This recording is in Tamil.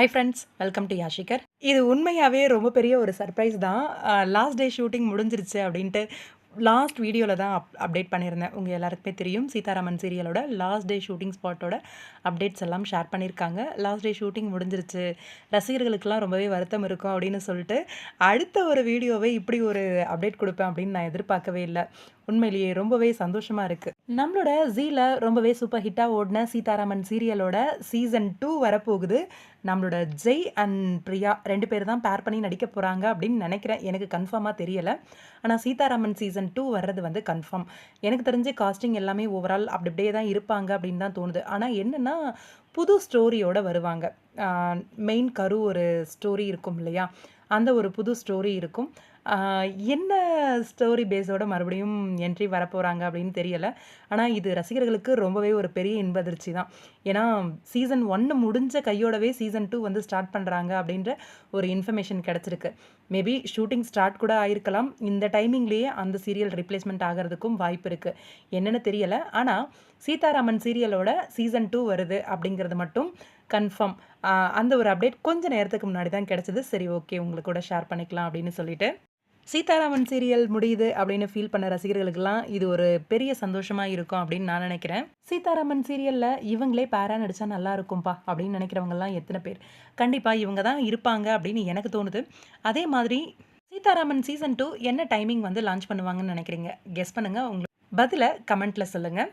Hi friends welcome to Yashikar இது உண்மையாகவே ரொம்ப பெரிய ஒரு சர்ப்ரைஸ் தான். லாஸ்ட் டே ஷூட்டிங் முடிஞ்சிருச்சு அப்படின்ட்டு லாஸ்ட் வீடியோவில் தான் அப் அப்டேட் பண்ணியிருந்தேன். உங்கள் எல்லாருக்குமே தெரியும் சீதாராமன் சீரியலோட லாஸ்ட் டே ஷூட்டிங் ஸ்பாட்டோட அப்டேட்ஸ் எல்லாம் ஷேர் பண்ணியிருக்காங்க. லாஸ்ட் டே ஷூட்டிங் முடிஞ்சிருச்சு. ரசிகர்களுக்கெல்லாம் ரொம்பவே வருத்தம் இருக்கும் அப்படின்னு சொல்லிட்டு அடுத்த ஒரு வீடியோவை இப்படி ஒரு அப்டேட் கொடுப்பேன் அப்படின்னு நான் எதிர்பார்க்கவே இல்லை. உண்மையிலேயே ரொம்பவே சந்தோஷமாக இருக்குது நம்மளோட ஜீல ரொம்பவே சூப்பர் ஹிட்டாக ஓடின சீதாராமன் சீரியலோட சீசன் டூ வரப்போகுது. நம்மளோட ஜெய் அண்ட் பிரியா ரெண்டு பேர் தான் பேர் பண்ணி நடிக்க போகிறாங்க அப்படின்னு நினைக்கிறேன். எனக்கு கன்ஃபார்மாக தெரியலை. ஆனால் சீதாராமன் சீசன் டூ வர்றது வந்து கன்ஃபார்ம் எனக்கு தெரிஞ்ச காஸ்டிங் எல்லாமே ஓவரால் அப்படி அப்படியே தான் இருப்பாங்க அப்படின்னு தான் தோணுது. ஆனால் என்னென்னா புது ஸ்டோரியோடு வருவாங்க. மெயின் கரு ஒரு ஸ்டோரி இருக்கும் இல்லையா? அந்த ஒரு புது ஸ்டோரி இருக்கும். என்ன ஸ்டோரி பேஸோட மறுபடியும் என்ட்ரி வரப்போகிறாங்க அப்படின்னு தெரியலை. ஆனால் இது ரசிகர்களுக்கு ரொம்பவே ஒரு பெரிய இன்பதிர்ச்சி தான். ஏன்னா சீசன் ஒன்று முடிஞ்ச கையோடவே சீசன் டூ வந்து ஸ்டார்ட் பண்ணுறாங்க அப்படின்ற ஒரு இன்ஃபர்மேஷன் கிடச்சிருக்கு. மேபி ஷூட்டிங் ஸ்டார்ட் கூட ஆயிருக்கலாம். இந்த டைமிங்லேயே அந்த சீரியல் ரிப்ளேஸ்மெண்ட் ஆகிறதுக்கும் வாய்ப்பு இருக்குது என்னென்னு தெரியலை. ஆனால் சீதாராமன் சீரியலோட சீசன் டூ வருது அப்படிங்கிறது மட்டும் கன்ஃபார்ம் அந்த ஒரு அப்டேட் கொஞ்சம் நேரத்துக்கு முன்னாடி தான் கிடச்சிது. சரி ஓகே உங்களுக்கு கூட ஷேர் பண்ணிக்கலாம் அப்படின்னு சொல்லிட்டு. சீதாராமன் சீரியல் முடியுது அப்படின்னு ஃபீல் பண்ண ரசிகர்களுக்கெல்லாம் இது ஒரு பெரிய சந்தோஷமாக இருக்கும் அப்படின்னு நான் நினைக்கிறேன். சீதாராமன் சீரியலில் இவங்களே பேரா நடித்தா நல்லா இருக்கும்பா அப்படின்னு நினைக்கிறவங்கலாம் எத்தனை பேர்? கண்டிப்பாக இவங்க தான் இருப்பாங்க அப்படின்னு எனக்கு தோணுது. அதே மாதிரி சீதாராமன் சீசன் டூ என்ன டைமிங் வந்து லான்ச் பண்ணுவாங்கன்னு நினைக்கிறீங்க? கெஸ் பண்ணுங்கள் உங்களுக்கு பதிலை கமெண்ட்டில் சொல்லுங்கள்